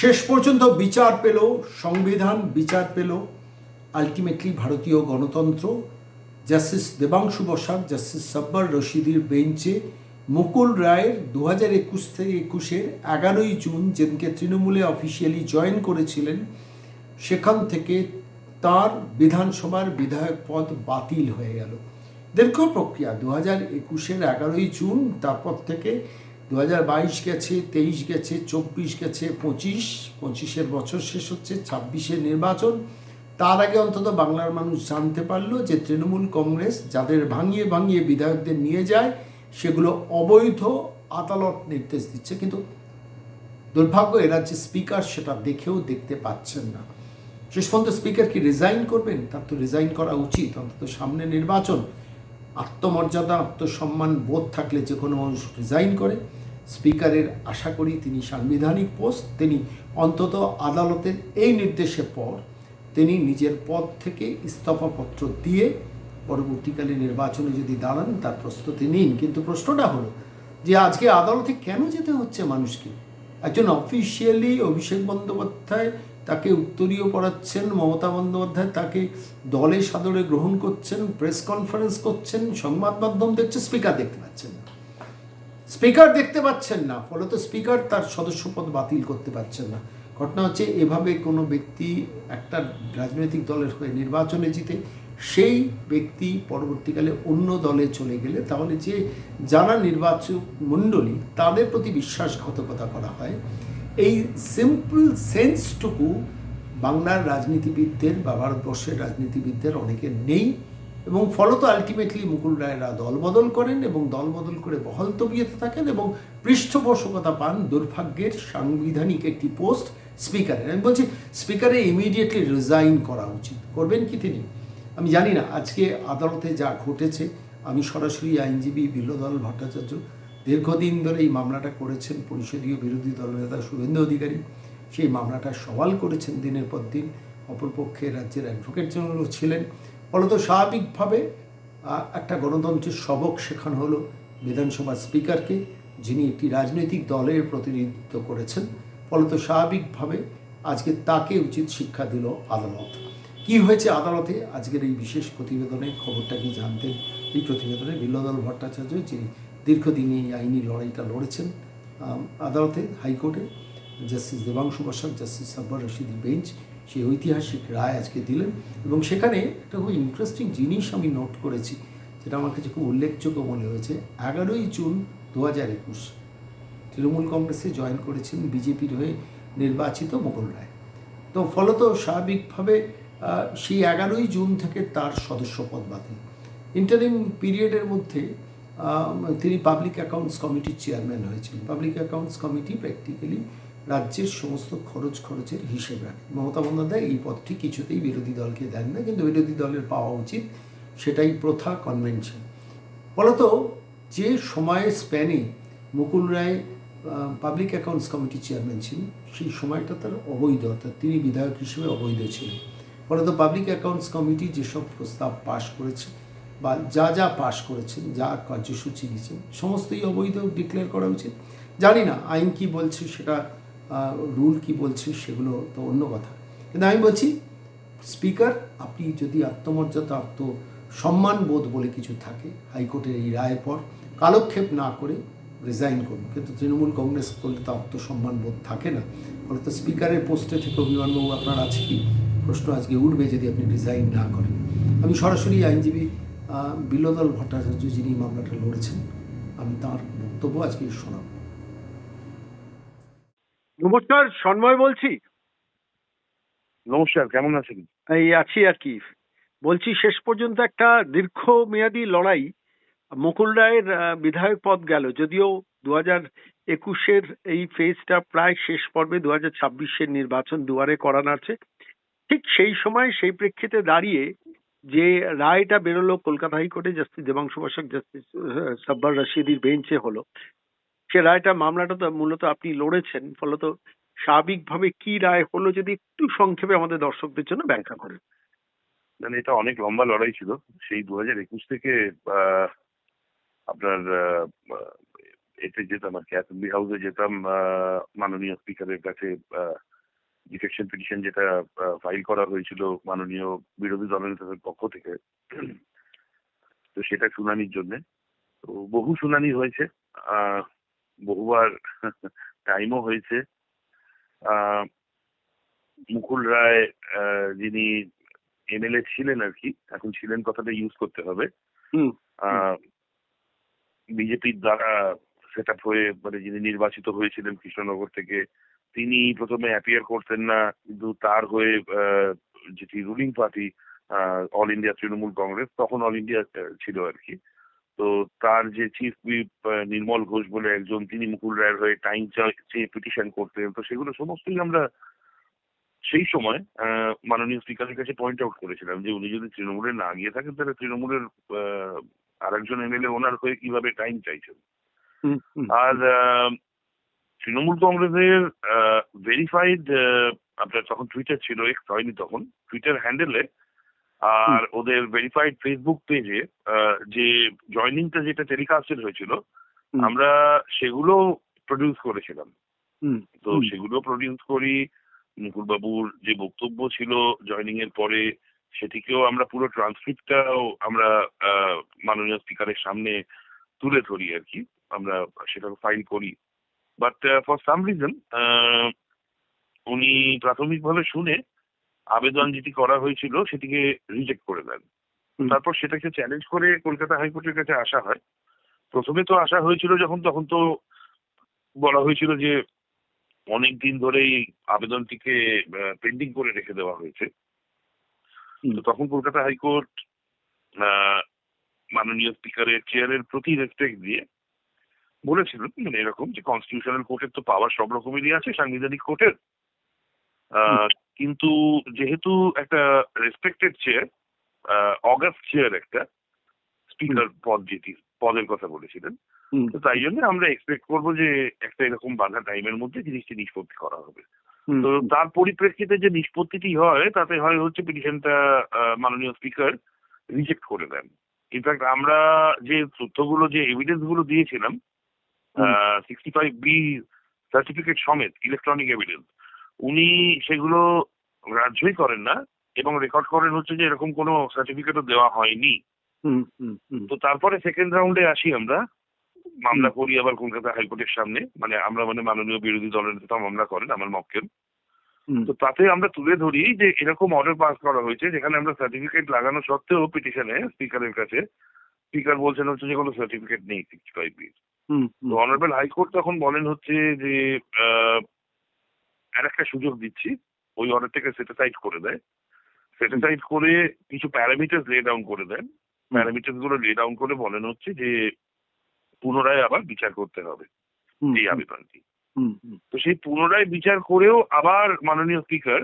শেষ পর্যন্ত বিচার পেল, সংবিধান বিচার পেল আলটিমেটলি ভারতীয় গণতন্ত্র জাস্টিস দেবাংশু বসাক জাস্টিস সাব্বার রশিদির বেঞ্চে মুকুল রায়ের দু হাজার একুশ থেকে একুশের এগারোই জুন যেদিনকে তৃণমূলে অফিসিয়ালি জয়েন করেছিলেন, সেখান থেকে তার বিধানসভার বিধায়ক পদ বাতিল হয়ে গেল। দীর্ঘ প্রক্রিয়া দু হাজার একুশের এগারোই জুন, তারপর থেকে দু হাজার বাইশ গেছে, তেইশ গেছে, চব্বিশ গেছে, পঁচিশ। পঁচিশের বছর শেষ হচ্ছে, ছাব্বিশের নির্বাচন। তার আগে অন্তত বাংলার মানুষ জানতে পারল যে তৃণমূল কংগ্রেস যাদের ভাঙিয়ে ভাঙিয়ে বিধায়কদের নিয়ে যায়, সেগুলো অবৈধ আদালত নির্দেশ দিচ্ছে। কিন্তু দুর্ভাগ্য এরা যে স্পিকার সেটা দেখেও দেখতে পাচ্ছেন না। শেষ পর্যন্ত স্পিকার কি রিজাইন করবেন? তার তো রিজাইন করা উচিত, অন্তত সামনে নির্বাচন। আত্মমর্যাদা, আত্মসম্মান বোধ থাকলে যে কোনো মানুষ রিজাইন করে। স্পিকারের আশা করি তিনি সাংবিধানিক পোস্ট, তিনি অন্তত আদালতের এই নির্দেশের পর তিনি নিজের পদ থেকে ইস্তফাপত্র দিয়ে পরবর্তীকালে নির্বাচনে যদি দাঁড়ান, তার প্রস্তুতি নিন। কিন্তু প্রশ্নটা হলো যে আজকে আদালতে কেন যেতে হচ্ছে মানুষকে? একজন অফিসিয়ালি অভিষেক বন্দ্যোপাধ্যায় তাকে উত্তরীয় পড়াচ্ছেন, মমতা বন্দ্যোপাধ্যায় তাকে দলে সাদরে গ্রহণ করছেন প্রেস কনফারেন্স করছেন, সংবাদ মাধ্যম দেখছে স্পিকার দেখতে পাচ্ছেন না। স্পিকার দেখতে পাচ্ছেন না, ফলত স্পিকার তার সদস্যপদ বাতিল করতে পারছেন না। ঘটনা হচ্ছে, এভাবে কোনো ব্যক্তি একটা রাজনৈতিক দলের হয়ে নির্বাচনে জিতে সেই ব্যক্তি পরবর্তীকালে অন্য দলে চলে গেলে তাহলে যে যারা নির্বাচক মণ্ডলী, তাদের প্রতি বিশ্বাসঘাতকতা করা হয়। এই সিম্পল সেন্সটুকু বাংলার রাজনীতিবিদদের বা ভারতবর্ষের রাজনীতিবিদদের অনেকের নেই। এবং ফলত আলটিমেটলি মুকুল রায়রা দলবদল করেন এবং দলবদল করে বহল তবিয়তে থাকেন এবং পৃষ্ঠপোষকতা পান দুর্ভাগ্যের সাংবিধানিক একটি পোস্ট স্পিকারের আমি বলছি স্পিকারে ইমিডিয়েটলি রিজাইন করা উচিত। করবেন কি তিনি? আমি জানি না, আজকে আদালতে যা ঘটেছে, আমি সরাসরি আইনজীবী বিল্লদল ভট্টাচার্য দীর্ঘদিন ধরে এই মামলাটা করেছেন, পরিষদীয় বিরোধী দলনেতা শুভেন্দু অধিকারী। সেই মামলাটা সওয়াল করেছেন দিনের পর দিন। অপরপক্ষে রাজ্যের অ্যাডভোকেট জেনারেলও ছিলেন। ফলত স্বাভাবিকভাবে একটা গণতন্ত্রের সবক শেখানো হলো বিধানসভার স্পিকারকে, যিনি একটি রাজনৈতিক দলের প্রতিনিধিত্ব করেছেন। ফলত স্বাভাবিকভাবে আজকে তাকে উচিত শিক্ষা দিল আদালত। কি হয়েছে আদালতে? আজকের এই বিশেষ প্রতিবেদনে খবরটা কি জানতেন? এই প্রতিবেদনে বিল্লদল ভট্টাচার্য, যিনি দীর্ঘদিন এই আইনি লড়াইটা লড়েছেন আদালতে, হাইকোর্টে, justice Debangshu Basak, justice Sabbar Rashidi bench সেই ঐতিহাসিক রায় আজকে দিলেন এবং সেখানে একটা খুব ইন্টারেস্টিং জিনিস আমি নোট করেছি, যেটা আমার কাছে খুব উল্লেখযোগ্য মনে হয়েছে। এগারোই জুন দু হাজার একুশ তৃণমূল কংগ্রেসে জয়েন করেছেন বিজেপির হয়ে নির্বাচিত মোগল রায়। তো ফলত স্বাভাবিকভাবে সেই এগারোই জুন থেকে তার সদস্যপদ বাতিল। ইন্টারিম পিরিয়ডের মধ্যে তিনি পাবলিক অ্যাকাউন্টস কমিটির চেয়ারম্যান হয়েছিলেন পাবলিক অ্যাকাউন্টস কমিটি প্র্যাকটিক্যালি রাজ্যের সমস্ত খরচ খরচের হিসেব রাখে। মমতা বন্দ্যোপাধ্যায় এই পদটি কিছুতেই বিরোধী দলকে দেন না, কিন্তু বিরোধী দলের পাওয়া উচিত সেটাই প্রথা কনভেনশন ফলত যে সময়ের স্প্যানে মুকুল রায় পাবলিক অ্যাকাউন্টস কমিটির চেয়ারম্যান ছিলেন, সেই সময়টা তার অবৈধ, অর্থাৎ তিনি বিধায়ক হিসেবে অবৈধ ছিলেন। ফলত পাবলিক অ্যাকাউন্টস কমিটি যেসব প্রস্তাব পাশ করেছে বা যা যা পাশ করেছেন, যা কার্যসূচি দিয়েছেন, সমস্তই অবৈধ ডিক্লেয়ার করা উচিত। জানি না, আইন কি বলছে সেটা রুল কি বলছে সেগুলো তো অন্য কথা। কিন্তু আমি বলছি, স্পিকার, আপনি যদি আত্মমর্যাদা আত্ম সম্মান বোধ বলে কিছু থাকে, হাইকোর্টের এই রায়ের পর, কালক্ষেপ না করে রিজাইন করুন। কিন্তু তৃণমূল কংগ্রেস করলে তো আত্মসম্মান বোধ থাকে না। ফলে তো স্পিকারের পোস্টে থেকে অভিমানবাবু, আপনার আছে কি? প্রশ্ন আজকে উঠবে যদি আপনি রিজাইন না করেন। আমি সরাসরি আইনজীবী বিলোদল ভট্টাচার্য যিনি মামলাটা লড়েছেন, আমি তার বক্তব্য আজকে শোনাব। নমস্কার সন্ময় বলছি। নমস্কার কেমন আছেন? এই আছি আর কি। বলছি শেষ পর্যন্ত একটা দীর্ঘ দীর্ঘমেয়াদী লড়াই মুকুল রায়ের বিধায়ক পদ গেল। যদিও দু হাজার একুশের এই ফেজটা প্রায় শেষ পর্বে দু হাজার ছাব্বিশের নির্বাচন দুয়ারে করানো আছে। ঠিক সেই সময় সেই প্রেক্ষিতে দাঁড়িয়ে যে রায়টা বেরোলো কলকাতা হাইকোর্টে জাস্টিস দেবাংশু বসাক জাস্টিস সাব্বার রশিদির বেঞ্চে হলো সে রায়টা মামলাটা তো মূলত আপনি লড়েছেন, ফলত স্বাভাবিকভাবে কি রায় হলো যদি একটু সংক্ষেপে আমাদের দর্শকদের জন্য ব্যাখ্যা করেন। মানে এটা অনেক লম্বা লড়াই ছিল। সেই দু হাজার একুশ থেকে আপনার এতে যেতাম আর কি, অ্যাসেম্বলি হাউসে যেতাম মাননীয় স্পিকারের কাছে ডিফেকশন পিটিশন যেটা ফাইল করা হয়েছিল মাননীয় বিরোধী দলনেতাদের পক্ষ থেকে। তো সেটা শুনানির জন্য। তো বহু শুনানি হয়েছে বহুবার টাইমও হয়েছে। মুকুল রায় যিনি এমএলএ ছিলেন আর কি এখন ছিলেন কথাটা ইউজ করতে হবে। বিজেপির দ্বারা সেট আপ হয়ে মানে যিনি নির্বাচিত হয়েছিলেন কৃষ্ণনগর থেকে তিনি প্রথমে অ্যাপিয়ার করতেন না কিন্তু তার হয়ে আহ, যেটি ruling party all India Trinamool Congress তখন অল ইন্ডিয়া ছিল আর কি। তো তার যে চিফ হুইপ নির্মল ঘোষ বলে একজন তিনি মুকুল রায়ের হয়ে টাইম চেয়ে পিটিশন করতেন। তো সেগুলো সমস্তই আমরা সেই সময় মাননীয় স্পিকারের কাছে পয়েন্ট আউট করেছিলাম যে উনি যদি তৃণমূলে না গিয়ে থাকেন তাহলে তৃণমূলের আহ, আরেকজন এমএলএ ওনার হয়ে কীভাবে টাইম চাইছেন? আর তৃণমূল কংগ্রেসের ভেরিফাইড আপনার তখন টুইটার ছিল এক্স হয়নি তখন টুইটার হ্যান্ডেলে আর ওদের ভেরিফাইড ফেসবুক পেজে যে জয়নিংটা যেটা টেলিকাস্টেড হয়েছিল আমরা সেগুলো প্রডিউস করেছিলাম। তো। সেগুলো প্রডিউস করি। মুকুল বাবুর যে বক্তব্য ছিল জয়নিং এর পরে সেটিকেও আমরা পুরো ট্রান্সক্রিপ্টটাও আমরা মাননীয় স্পিকারের সামনে তুলে ধরি আর কি। আমরা সেটা ফাইল করি। বাট ফর সাম রিজন উনি প্রাথমিকভাবে শুনে আবেদন যেটি করা হয়েছিল সেটিকে রিজেক্ট করে দেন। তারপর সেটাকে চ্যালেঞ্জ করে কলকাতা হাইকোর্টের কাছে আসা হয়। প্রথমে তো আসা হয়েছিল যখন তখন তো বলা হয়েছিল যে অনেক দিন ধরেই আবেদনটিকে পেন্ডিং করে রেখে দেওয়া হয়েছে। তখন কলকাতা হাইকোর্ট আহ, মাননীয় স্পিকারের চেয়ারের প্রতি রেসপেক্ট দিয়ে বলেছিলেন মানে এরকম যে কনস্টিটিউশনাল কোর্টের তো পাওয়ার সব রকমেরই আছে সাংবিধানিক কোর্টের কিন্তু যেহেতু একটা রেসপেক্টেড চেয়ার অগাস্ট চেয়ার একটা স্পিকার পদ যেটি পদের কথা বলেছিলেন তো তাই জন্য আমরা এক্সপেক্ট করব যে একটা এরকম বাধা টাইমের মধ্যে জিনিসটি নিষ্পত্তি করা হবে। তো তার পরিপ্রেক্ষিতে যে নিষ্পত্তিটি হয় তাতে হয় হচ্ছে পিটিশনটা মাননীয় স্পিকার রিজেক্ট করে দেন। ইনফ্যাক্ট আমরা যে তথ্যগুলো যে এভিডেন্সগুলো দিয়েছিলাম সিক্সটি ফাইভ বি সার্টিফিকেট সমেত ইলেকট্রনিক এভিডেন্স উনি সেগুলো গ্রাহ্যই করেন না এবং রেকর্ড করেন হচ্ছে যে এরকম কোনো সার্টিফিকেটও দেওয়া হয়নি। হুম হুম হুম। তো তারপরে সেকেন্ড রাউন্ডে আসি আমরা। মামলা করি আবার কলকাতা হাইকোর্টের সামনে। মানে আমরা মানে মাননীয় বিরোধী দলের নেতা মামলা করেন আমার মক্কেল। তো তাতে আমরা তুলে ধরি যে এরকম অর্ডার পাস করা হয়েছে যেখানে আমরা সার্টিফিকেট লাগানো সত্ত্বেও পিটিশনে স্পিকারের কাছে স্পিকার বলছেন হচ্ছে যে কোনো সার্টিফিকেট নেই সিক্সটি ফাইভ বি হুম তো অনারেবল হাইকোর্ট তখন বলেন হচ্ছে যে আর একটা সুযোগ দিচ্ছি ওই অর্ডারটাকে সেটিসাইড করে দেয়। সেটিসাইড করে কিছু প্যারামিটার লে ডাউন করে দেন। প্যারামিটারগুলো লে ডাউন করে বলেন হচ্ছে যে পুনরায় আবার বিচার করতে হবে এই আবেদনটি। তো সেই পুনরায় বিচার করেও আবার মাননীয় স্পিকার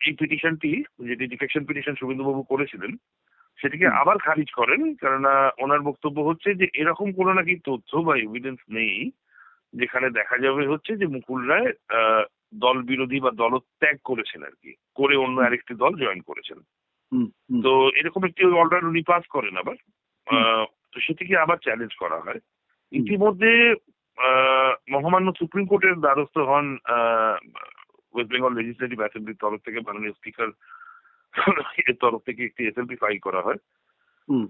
এই পিটিশনটি যেটি ডিফেকশন পিটিশন শুভেন্দুবাবু করেছিলেন সেটিকে আবার খারিজ করেন। কেননা ওনার বক্তব্য হচ্ছে যে এরকম কোনো নাকি তথ্য বা এভিডেন্স নেই যেখানে দেখা যাবে হচ্ছে যে মুকুল রায় আহ, দল বিরোধী বা দলত্যাগ করেছেন আর কি। করে অন্য আরেকটি দল জয়েন করেছেন। তো এরকম একটি অর্ডার উনি পাস করেন আবার। তো সেটিকে আবার চ্যালেঞ্জ করা হয়। ইতিমধ্যে মহামান্য সুপ্রিম কোর্টের দ্বারস্থ হন ওয়েস্ট বেঙ্গল লেজিসলেটিভ অ্যাসেম্বলির তরফ থেকে মাননীয় স্পিকার এর তরফ থেকে একটি এসএলপি ফাইল করা হয়। হুম।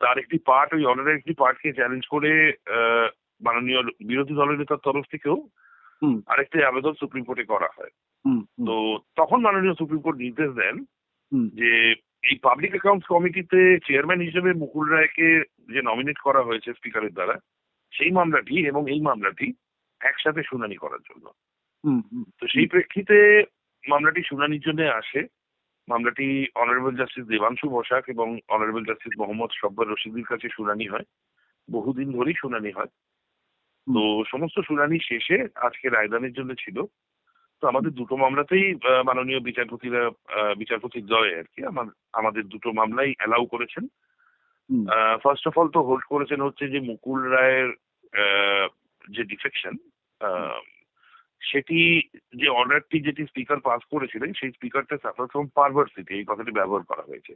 তার একটি পার্ট ওই অর্ডারের একটি পার্টকে চ্যালেঞ্জ করে আহ, মাননীয় বিরোধী দলের নেতার তরফ থেকেও আরেকটি আবেদন সুপ্রিম কোর্টে করা হয়। তো তখন মাননীয় সুপ্রিম কোর্ট নির্দেশ দেন যে এই পাবলিক অ্যাকাউন্টস কমিটিতে চেয়ারম্যান হিসেবে মুকুল রায়কে যে নমিনেট করা হয়েছে স্পিকারের দ্বারা সেই মামলাটি এবং এই মামলাটি একসাথে শুনানি করার জন্য। তো সেই প্রেক্ষিতে মামলাটি শুনানির জন্য আসে। মামলাটি অনারেবল জাস্টিস দেবাংশু বসাক এবং অনারেবল জাস্টিস মোহাম্মদ সব্বর রশিদির কাছে শুনানি হয়। বহুদিন ধরেই শুনানি হয়। তো সমস্ত শুনানি শেষে আজকে রায়দানের জন্য ছিল। তো আমাদের দুটো মামলাতেই মাননীয় বিচারপতিরা বিচারপতির দয় আর কি আমার আমাদের দুটো মামলাই অ্যালাউ করেছেন। ফার্স্ট অফ অল তো হোল্ড করেছেন হচ্ছে যে মুকুল রায়ের যে ডিফেকশন সেটি যে অর্ডারটি যেটি স্পিকার পাস করেছিলেন সেই স্পিকারটা সাফার ফ্রম পারভার্সিটি এই কথাটি ব্যবহার করা হয়েছে।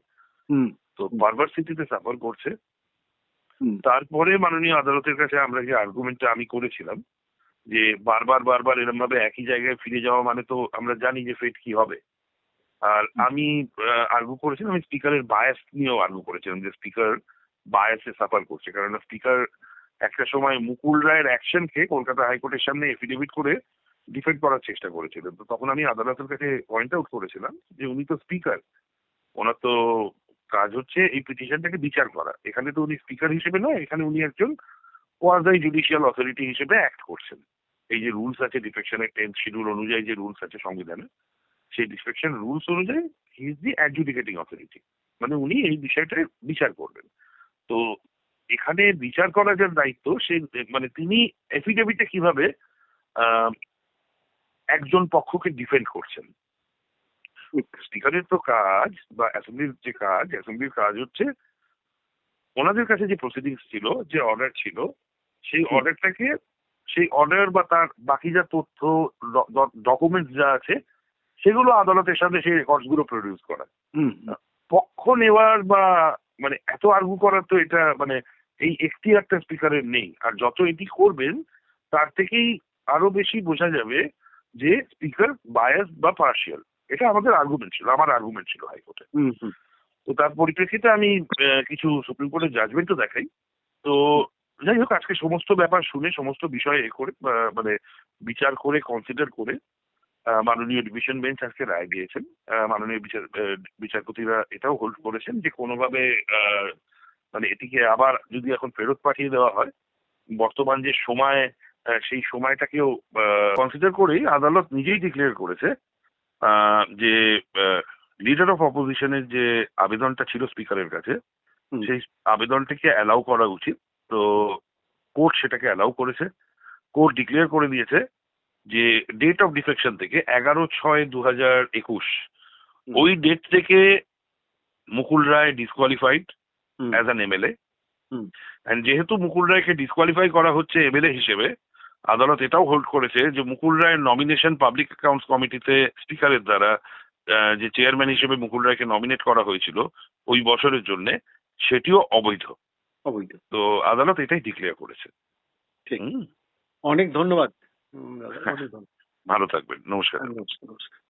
হুম। তো পারভার্সিটিতে সাফার করছে। তারপরে মাননীয় আদালতের কাছে আমরা যে আর্গুমেন্টটা আমি করেছিলাম যে বারবার বারবার এরম ভাবে একই জায়গায় ফিরে যাওয়া মানে তো আমরা জানি যে ফেট কি হবে। আর আমি আর্গু করেছিলাম আমি স্পিকারের বায়াস নিয়েও আর্গু করেছিলাম যে স্পিকার বায়াসে সাফার করছে। কারণ স্পিকার একটা সময় মুকুল রায়ের অ্যাকশনকে কলকাতা হাইকোর্টের সামনে এফিডেভিট করে ডিফেন্ড করার চেষ্টা করেছিলেন। তো তখন আমি আদালতের কাছে পয়েন্ট আউট করেছিলাম যে উনি তো স্পিকার ওনার তো কাজ হচ্ছে এই পিটিশনটাকে বিচার করা। এখানে তো উনি স্পিকার হিসেবে নয়, এখানে উনি একজন কোয়াজাই জুডিশিয়াল অথরিটি হিসেবে অ্যাক্ট করছেন। এই যে রুলস আছে ডিফেকশনের টেন্থ শিডিউল অনুযায়ী যে রুলস আছে সংবিধানে, সেই ডিসপেকশন রুলস অনুযায়ী হি ইজ দি অ্যাডজুডিকেটিং অথরিটি মানে উনি এই বিষয়টার বিচার করবেন। তো এখানে বিচার করার যে দায়িত্ব, সে মানে তিনি এফিডেভিটে কীভাবে একজন পক্ষকে ডিফেন্ড করছেন। স্পিকারের তো কাজ বা অ্যাসেম্বলির যে কাজ অ্যাসেম্বলির কাজ হচ্ছে ওনাদের কাছে যে প্রসিডিংস ছিল যে অর্ডার ছিল সেই অর্ডারটাকে সেই অর্ডার বা তার বাকি যা তথ্য ডকুমেন্টস যা আছে সেগুলো আদালতের সামনে সেই রেকর্ডসগুলো প্রডিউস করা পক্ষ নেওয়ার বা মানে এত আর্গু করার তো এটা মানে এই একটি একটা স্পিকারের নেই। আর যত এটি করবেন তার থেকেই আরও বেশি বোঝা যাবে যে স্পিকার বায়াস বা পার্শিয়াল এটা আমাদের আর্গুমেন্ট ছিল আমার আর্গুমেন্ট ছিল হাইকোর্টে। হুম হুম। তো তার পরিপ্রেক্ষিতে আমি কিছু সুপ্রিম কোর্টের জাজমেন্টও দেখাই। তো যাই হোক আজকে সমস্ত ব্যাপার শুনে সমস্ত বিষয় এ করে মানে বিচার করে কনসিডার করে মাননীয় ডিভিশন বেঞ্চ আজকে রায় দিয়েছেন। মাননীয় বিচার বিচারপতিরা এটাও হোল্ড করেছেন যে কোনোভাবে আহ, মানে এটিকে আবার যদি এখন ফেরত পাঠিয়ে দেওয়া হয় বর্তমান যে সময় সেই সময়টাকেও কনসিডার করেই আদালত নিজেই ডিক্লেয়ার করেছে যে লিডার অফ অপোজিশনের যে আবেদনটা ছিল স্পিকারের কাছে। সেই আবেদনটিকে অ্যালাউ করা উচিত তো কোর্ট সেটাকে অ্যালাউ করেছে কোর্ট ডিক্লেয়ার করে দিয়েছে যে ডেট অফ ডিফেকশন থেকে এগারো ছয় দু হাজার একুশ ওই ডেট থেকে Mukul Roy disqualified. As an MLA. And যেহেতু মুকুল রায়কে ডিসকোয়ালিফাই করা হচ্ছে এমএলএ হিসেবে আদালত এটাও হোল্ড করেছে যে মুকুল রায়ের নমিনেশন পাবলিক অ্যাকাউন্টস কমিটিতে স্পিকারের দ্বারা যে চেয়ারম্যান হিসেবে মুকুল রায়কে নমিনেট করা হয়েছিল ওই বছরের জন্য সেটিও অবৈধ। অবৈধ। তো আদালত এটাই ডিক্লেয়ার করেছে। ঠিক। অনেক ধন্যবাদ। ভালো থাকবেন। নমস্কার। নমস্কার।